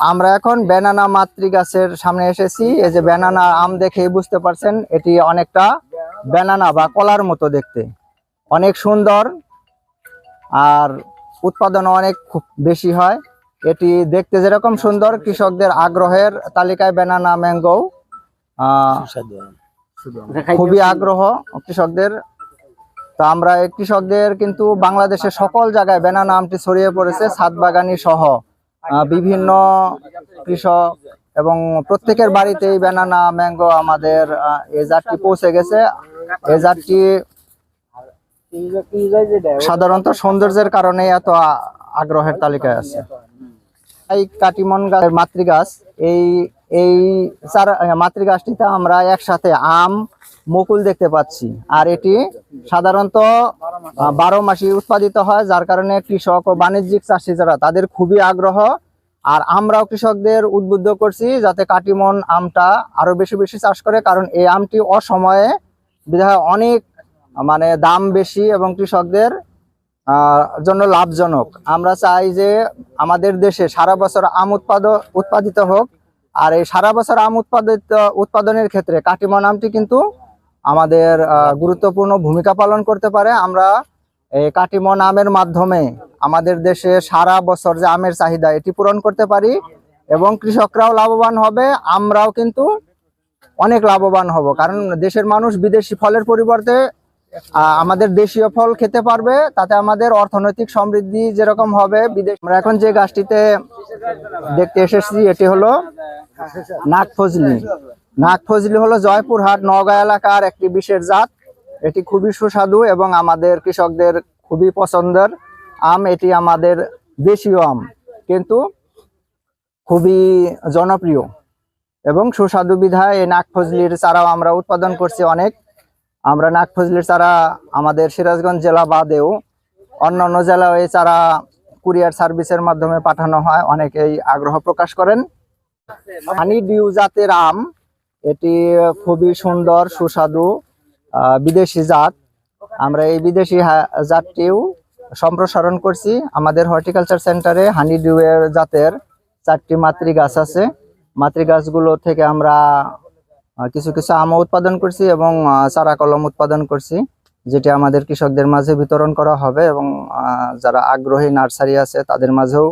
আমরা এখন ব্যানানা মাতৃ গাছের সামনে এসেছি। এই যে ব্যানানা আম দেখেই বুঝতে পারছেন এটি অনেকটা ব্যানানা বা কলার মতো দেখতে। অনেক সুন্দর আর উৎপাদন অনেক খুব বেশি হয়। এটি দেখতে যেরকম সুন্দর কৃষকদের আগ্রহের তালিকায় ব্যানানা ম্যাঙ্গো খুবই আগ্রহ কৃষকদের। তো আমরা এই কৃষকদের কিন্তু বাংলাদেশের সকল জায়গায় ব্যানানা আমটি ছড়িয়ে পড়েছে ছাদ বাগানি সহ। বিভিন্ন কৃষক এবং প্রত্যেকের বাড়িতেই ব্যানানা ম্যাঙ্গো আমাদের এই জাতটি পৌঁছে গেছে। এই জাতটি সাধারণত সৌন্দর্যের কারণে এত আগ্রহের তালিকায় আছে। এই কাটিমন গাছের মাতৃগাছ, এই এই চারা মাতৃ গাছটিতে আমরা একসাথে আম মুকুল দেখতে পাচ্ছি। আর এটি সাধারণত বারো মাসই উৎপাদিত হয়, যার কারণে কৃষক ও বাণিজ্যিক চাষি যারা, তাদের খুবই আগ্রহ। আর আমরাও কৃষকদের উদ্বুদ্ধ করছি যাতে কাটিমন আমটা আরও বেশি বেশি চাষ করে, কারণ এই আমটি অসময়ে বিধায় অনেক মানে দাম বেশি এবং কৃষকদের জন্য লাভজনক। আমরা চাই যে আমাদের দেশে সারা বছর আম উৎপাদ, উৎপাদিত হোক। আর এই সারা বছর আম উৎপাদিত, উৎপাদনের ক্ষেত্রে কাটিমন আমটি কিন্তু আমাদের গুরুত্বপূর্ণ ভূমিকা পালন করতে পারে। আমরা কাটিমন আমের মাধ্যমে আমাদের দেশে সারা বছর যে আমের চাহিদা এটি পূরণ করতে পারি এবং কৃষকরাও লাভবান হবে, আমরাও কিন্তু অনেক লাভবান হব। কারণ দেশের মানুষ বিদেশি ফলের পরিবর্তে আমাদের দেশীয় ফল খেতে পারবে, তাতে আমাদের অর্থনৈতিক সমৃদ্ধি যেরকম হবে, বিদেশ আমরা এখন যে গাছটিতে দেখতে এসেছি, এটি হলো নাগফজলি নাগফজলি হলো জয়পুরহাট, নওগাঁ এলাকার একটি বিশেষ জাত। এটি খুবই সুস্বাদু এবং আমাদের কৃষকদের খুবই পছন্দের। আম, এটি আমাদের দেশীয় আম, কিন্তু খুবই জনপ্রিয় এবং সুস্বাদু বিধায় এই নাগফজলির চারাও আমরা উৎপাদন করছি অনেক। আমরা নাগফজলির চারা আমাদের সিরাজগঞ্জ জেলা বাদেও অন্যান্য জেলাও এই চারা কুরিয়ার সার্ভিসের মাধ্যমে পাঠানো হয়। অনেকেই আগ্রহ প্রকাশ করেন। হানি ডিউ জাতের আম, এটি খুবই সুন্দর, সুস্বাদু বিদেশি জাত। আমরা এই বিদেশি জাতটিও সম্প্রসারণ করছি। আমাদের হর্টিকালচার সেন্টারে হানি ডিউ এর জাতের চারটি মাতৃ গাছ আছে। মাতৃ গাছগুলো থেকে আমরা কিছু কিছু আম উৎপাদন করছি এবং চারা কলম উৎপাদন করছি, যেটি আমাদের কৃষকদের মাঝে বিতরণ করা হবে এবং যারা আগ্রহী নার্সারি আছে তাদের মাঝেও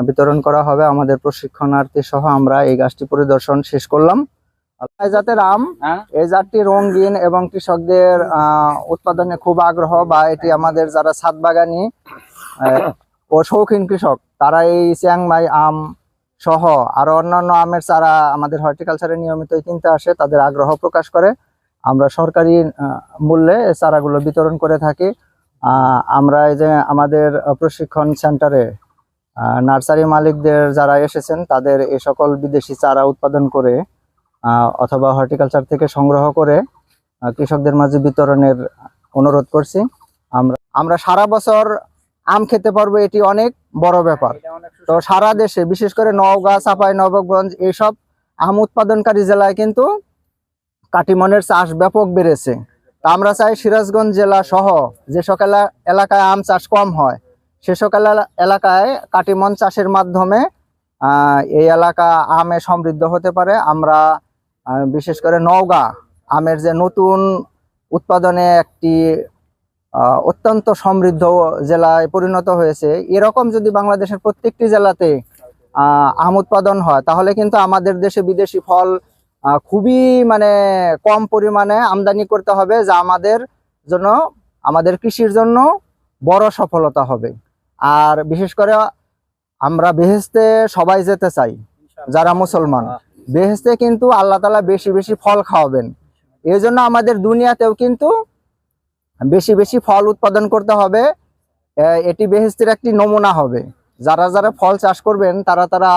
বিতরণ করা হবে আমাদের প্রশিক্ষণার্থী সহ আমরা এই গাছটি পরিদর্শন শেষ করলাম। এই জাতের আম এই জাতটি রঙিন এবং কৃষকদের উৎপাদনে খুব আগ্রহ বা এটি আমাদের যারা ছাদ বাগানি ও শৌখিন কৃষক তারা এই চিয়াংমাই আম সহ আরও অন্যান্য আমের চারা আমাদের হর্টিকালচারে নিয়মিত কিনতে আসে তাদের আগ্রহ প্রকাশ করে। আমরা সরকারি মূল্যে চারাগুলো বিতরণ করে থাকি। আহ, আমরা এই যে আমাদের প্রশিক্ষণ সেন্টারে নার্সারি মালিকদের যারা এসেছেন তাদের এ সকল বিদেশি চারা উৎপাদন করে আহ, অথবা হর্টিকালচার থেকে সংগ্রহ করে কৃষকদের মাঝে বিতরণের অনুরোধ করছি। আমরা আমরা সারা বছর আম খেতে পারব এটি অনেক বড় ব্যাপার। তো সারা দেশে বিশেষ করে নওগাঁ চাপাই নবাবগঞ্জ এইসব আম উৎপাদনকারী জেলায় কিন্তু কাটিমনের চাষ ব্যাপক বেড়েছে। তা আমরা চাই সিরাজগঞ্জ জেলা সহ যে সকল এলাকায় আম চাষ কম হয় এলা- এলাকায় কাটিমন চাষের মাধ্যমে এই এলাকা আমে সমৃদ্ধ হতে পারে। আমরা বিশেষ করে নওগাঁ আমের যে নতুন উৎপাদনে একটি অত্যন্ত সমৃদ্ধ জেলায় পরিণত হয়েছে। এরকম যদি বাংলাদেশের প্রত্যেকটি জেলাতে আম উৎপাদন হয়, তাহলে কিন্তু আমাদের দেশে বিদেশি ফল খুবই মানে কম পরিমাণে আমদানি করতে হবে, যা আমাদের জন্য, আমাদের কৃষির জন্য বড় সফলতা হবে। আর বিশেষ করে আমরা বেহেস্তে সবাই যেতে চাই যারা মুসলমান। বেহেস্তে কিন্তু আল্লাহ তালা বেশি বেশি ফল খাওয়াবেন। এই জন্য আমাদের দুনিয়াতেও কিন্তু বেশি বেশি ফল উৎপাদন করতে হবে। এটি বেহেস্তের একটি নমুনা হবে। যারা যারা ফল চাষ করবেন তারা তারা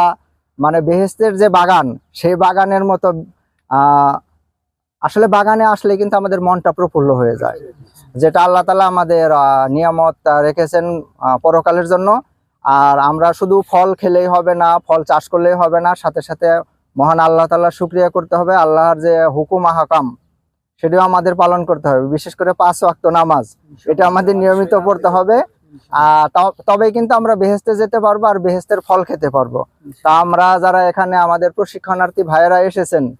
মানে বেহেস্তের যে বাগান সেই বাগানের মতো আহ, আসলে বাগানে আসলে কিন্তু আমাদের মনটা প্রফুল্ল হয়ে যায়। যেটা আল্লাহ তালা আমাদের নিয়ামত রেখেছেন পরকালের জন্য। আর আমরা শুধু ফল খেলেই হবে না ফল চাষ করলেই হবে না সাথে সাথে মহান আল্লাহ তাল্লাহ শুক্রিয়া করতে হবে। আল্লাহর যে হুকুম হাকাম সেটাও আমাদের পালন করতে হবে। বিশেষ করে পাঁচ ওয়াক্ত নামাজ এটা আমাদের নিয়মিত পড়তে হবে। আহ, ত- তবেই কিন্তু আমরা বেহেস্তে যেতে পারব আর বেহেস্তের ফল খেতে পারব। তা আমরা যারা এখানে আমাদের প্রশিক্ষণার্থী ভাইয়েরা এসেছেন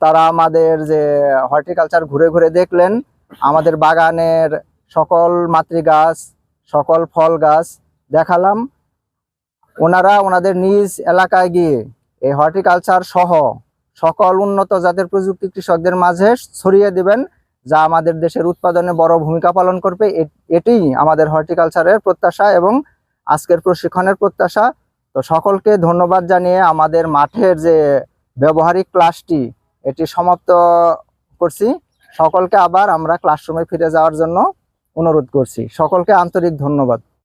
তারা আমাদের যে হর্টিকালচার ঘুরে ঘুরে দেখলেন, আমাদের বাগানের সকল মাতৃগাছ, সকল ফল গাছ দেখালাম। ওনারা ওনাদের নিজ এলাকায় গিয়ে এই হর্টিকালচার সহ সকল উন্নত জাতের প্রযুক্তি কৃষকদের মাঝে ছড়িয়ে দিবেন, যা আমাদের দেশের উৎপাদনে বড় ভূমিকা পালন করবে। এ- এটিই আমাদের হর্টিকালচারের প্রত্যাশা এবং আজকের প্রশিক্ষণের প্রত্যাশা। তো সকলকে ধন্যবাদ জানিয়ে আমাদের মাঠের যে ব্যবহারিক ক্লাসটি এটি সমাপ্ত করছি। সকলকে আবার আমরা ক্লাসরুমে ফিরে যাওয়ার জন্য অনুরোধ করছি। সকলকে আন্তরিক ধন্যবাদ।